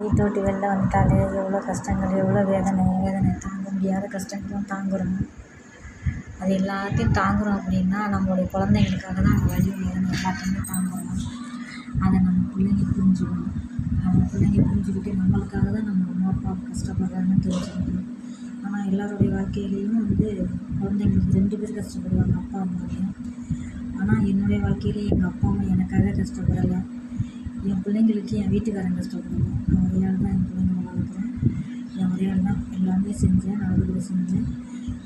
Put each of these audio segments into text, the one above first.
வீட்டை விட்டு வெளில வந்துட்டாலே எவ்வளோ கஷ்டங்கள் எவ்வளோ வேதனை வேதனை தாங்க முடியாத கஷ்டங்களும் தாங்குகிறோம் அது எல்லாத்தையும் தாங்குகிறோம் அப்படின்னா நம்மளுடைய குழந்தைங்களுக்காக தான் அந்த வலி வேதனை எல்லாத்தையுமே தாங்குகிறோம் அதை நம்ம பிள்ளைங்க புரிஞ்சுக்கணும். நம்ம பிள்ளைங்க புரிஞ்சுக்கிட்டு நம்மளுக்காக தான் நம்ம அம்மா அப்பா கஷ்டப்படுறாங்கன்னு தெரிஞ்சுக்கணும். ஆனால் எல்லாருடைய வாழ்க்கையிலையும் வந்து குழந்தைங்களுக்கு ரெண்டு பேர் கஷ்டப்படுவாங்க அப்பா அம்மாவையும் ஆனால் என்னுடைய வாழ்க்கையிலே எங்கள் அப்பா அம்மா எனக்காக கஷ்டப்படலை. என் பிள்ளைங்களுக்கு என் வீட்டுக்காரன் கஷ்டப்படலை. எல்லாமே செஞ்சேன் நல்லபடியாக செஞ்சேன்.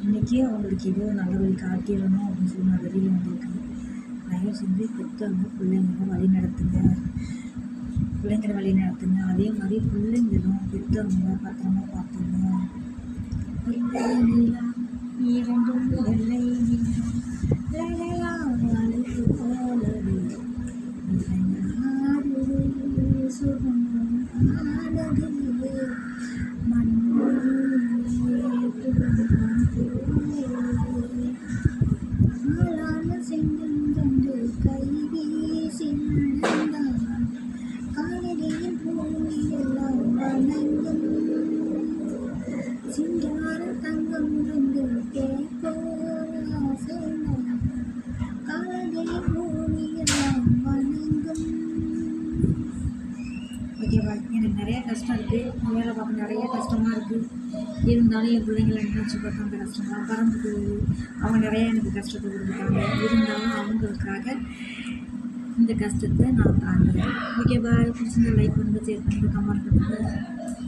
இன்றைக்கி அவங்களுக்கு ஏதோ நல்லபடி காட்டிடணும் அப்படின்னு சொல்லி நான் வெளியில் வந்திருக்கேன். தயவு செஞ்சு பெற்றவங்க பிள்ளைங்களை வழி நடத்துங்க. பிள்ளைங்களை வழி நடத்துங்க. அதே மாதிரி பிள்ளைங்களும் பெற்றவங்க பத்திரமா பார்த்துங்க. இரண்டும் வெள்ளை போலவே. வணங்கும் சிங்கார தங்கம் ரெண்டு கேட்போர் ஆசைதான் பூமியெல்லாம் வணங்கும் ஓகேவா? எனக்கு நிறைய கஷ்டம் இருக்குது வேலை பார்க்க நிறைய கஷ்டமாக இருக்குது இருந்தாலும் என் பிள்ளைங்களை நினச்சி பார்த்தா அந்த கஷ்டம்லாம் பறந்து போகுது அவங்க நிறைய எனக்கு கஷ்டத்தை கொடுத்துட்டாங்க. இருந்தாலும் அவங்களுக்காக இந்த கஷ்டத்தை நான் தாங்குகிறேன் ஓகேவா? பாய் பிடிச்சிருந்தா லைக் பண்ணுங்கள் ஷேர் பண்ணுங்கள் கமெண்ட் பண்ணுங்கள்